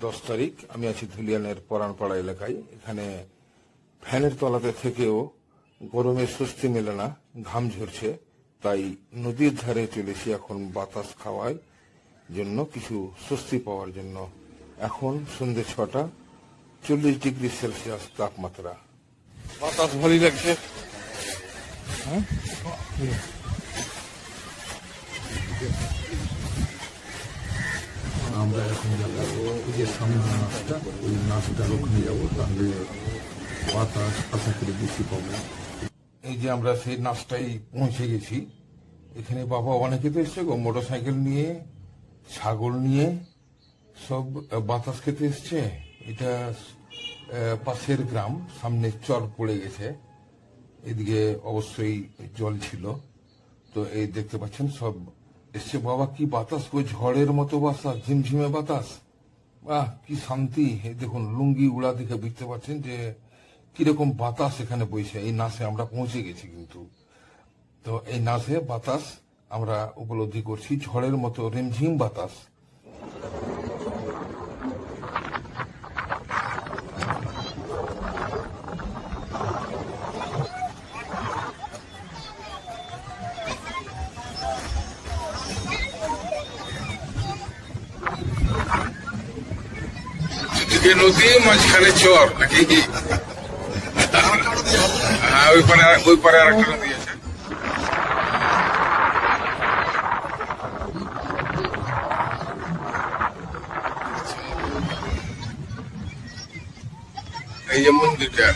দশ তারিখ। আমি আছি ধুলিয়ানের পরানপাড়া এলাকায়। এখানে ফ্যানের তলাতে থেকেও গরমে স্বস্তি মেলে না, ঘাম ঝরছে। তাই নদীর ধারে চলেছি এখন বাতাস খাওয়ায় জন্য, কিছু স্বস্তি পাওয়ার জন্য। এখন সন্ধ্যে ছটা, চল্লিশ ডিগ্রি সেলসিয়াস তাপমাত্রা। বাতাস ভালোই লাগছে। হ্যাঁ? আমরা এখন যে সামনে নাচটা, ওই নাচটার ওখানে যাব তাহলে বাতাস আশা করি বেশি পাবো। এই যে আমরা সেই নাচটাই পৌঁছে গেছি। এখানে বাবা অনেকে তো এসছে গো মোটর সাইকেল নিয়ে, ছাগল নিয়ে, সব বাতাস খেতে এসছে। এটা পাশের গ্রাম, সামনে চর পড়ে গেছে। এদিকে অবশ্যই জল ছিল। তো এই দেখতে পাচ্ছেন, সব এসছে বাবা কি বাতাস ওই ঝড়ের মতো বাসা ঝিমঝিমে বাতাস? বাহ, কি শান্তি। এই দেখুন, লুঙ্গি উড়া দেখে বুঝতে পারছেন যে কীরকম বাতাস এখানে বইছে। এই নাসে আমরা পৌঁছে গেছি কিন্তু। তো এই নাসে বাতাস আমরা উপলব্ধি করছি, ঝড়ের মতো রিমঝিম বাতাস। নদী মাঝখানে চর নাকি হ্যাঁ ওই পারে ওই পারে আর একটা নদী আছে এই যে মন্দিরটা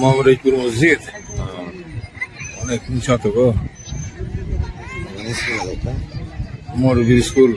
মোহাম্মদপুর মসজিদ অনেক উঁচা তো গো। মরবির স্কুল।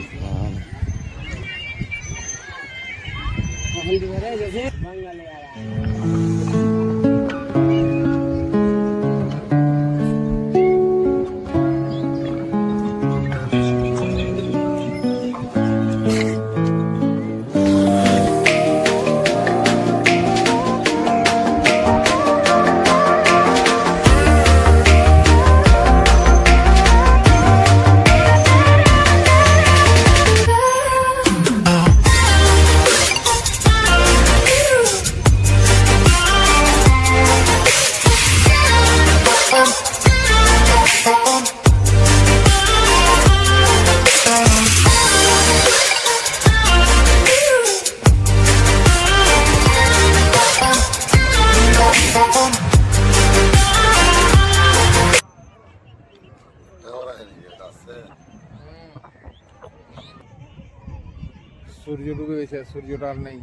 সূর্য ডুবে গেছে সূর্যটা আর নেই।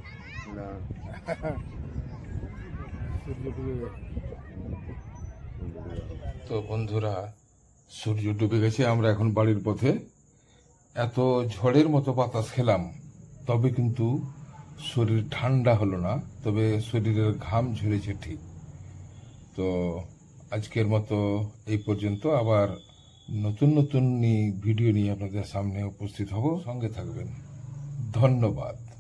না। সূর্য ডুবে গেছে তো বন্ধুরা সূর্য ডুবে গেছে আমরা এখন বাড়ির পথে। এত ঝড়ের মতো বাতাস খেলাম তবে কিন্তু শরীর ঠান্ডা হলো না তবে শরীরের ঘাম ঝরেছে ঠিক। তো আজকের মতো এই পর্যন্ত আবার নতুন নতুন ভিডিও নিয়ে আপনাদের সামনে উপস্থিত হব। সঙ্গে থাকবেন। ধন্যবাদ।